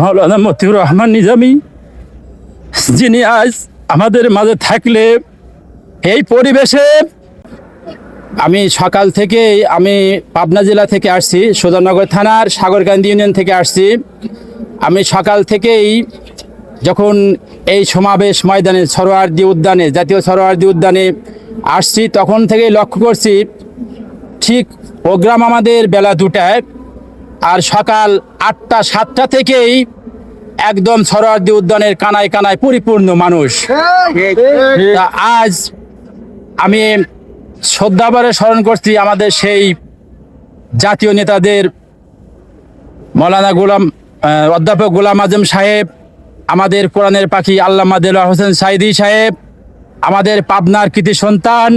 মাওলানা মতিউর রহমান নিজামি, যিনি আজ আমাদের মাঝে থাকলে এই পরিবেশে আমি সকাল থেকে আমি পাবনা জেলা থেকে আসছি সুধানগর থানার সাগরকান্দি ইউনিয়ন থেকে আসছি। আমি সকাল থেকেই যখন এই সমাবেশ ময়দানে, সরোয়ার্দি উদ্যানে, জাতীয় সরোয়ার্দি উদ্যানে আসছি, তখন থেকেই লক্ষ্য করছি, ঠিক প্রোগ্রাম আমাদের বেলা দুটায় আর সকাল আটটা, সাতটা থেকেই একদম সরোয়ার্দি উদ্যানের কানায় কানায় পরিপূর্ণ মানুষ। আজ আমি শ্রদ্ধাভরে স্মরণ করছি আমাদের সেই জাতীয় নেতাদের মৌলানা গোলাম অধ্যাপক গোলাম আজম সাহেব, আমাদের কোরআনের পাখি আল্লামা দেলোয়ার হোসেন সাইদি সাহেব, আমাদের পাবনার কৃতি সন্তান,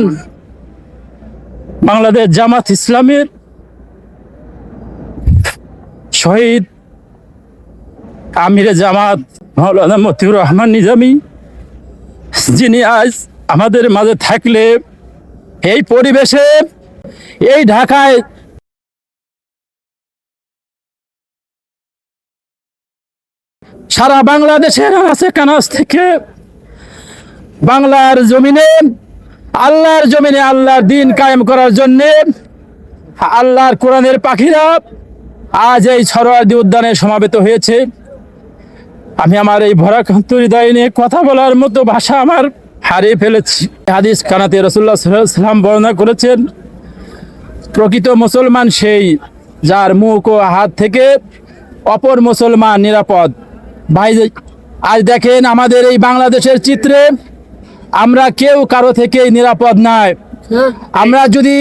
বাংলাদেশ জামাত ইসলামের শহীদ আমিরে জামাত মৌলানা মতিউর রহমান নিজামী, যিনি আজ আমাদের মাঝে থাকলে এই পরিবেশে, এই ঢাকায় সারা বাংলাদেশের আছে কানাস থেকে বাংলার জমিনে, আল্লাহর জমিনে আল্লাহর দিন কায়েম করার জন্যে, আল্লাহর কোরআনের পাখিরা আজ এই সরোয়ার্দি উদ্যানে সমাবেত হয়েছে। আমি আমার এই ভরাকান্ত হৃদয় নিয়ে কথা বলার মতো ভাষা আমার হারিয়ে ফেলেছি। হাদিস কানাতে রসুল্লাহ সাল্লাম বর্ণনা করেছেন প্রকৃত মুসলমান সেই যার মুখ ও হাত থেকে অপর মুসলমান নিরাপদ। ভাই আজ দেখেন আমাদের এই বাংলাদেশের চিত্রে আমরা কেউ কারও থেকেই নিরাপদ নয়। আমরা যদি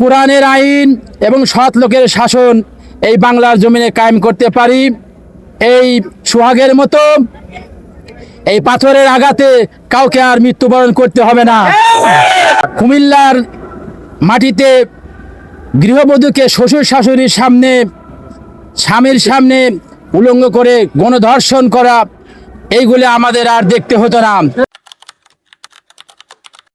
কোরআনের আইন এবং সৎ লোকের শাসন এই বাংলার জমিনে কায়েম করতে পারি। এই সোহাগের মতো এই পাথরের আঘাতে কাউকে আর মৃত্যুবরণ করতে হবে না। কুমিল্লার মাটিতে গৃহবধূকে শ্বশুর শাশুড়ির সামনে, স্বামীর সামনে উলঙ্গ করে গণধর্ষণ করা, এইগুলি আমাদের আর দেখতে হতো না।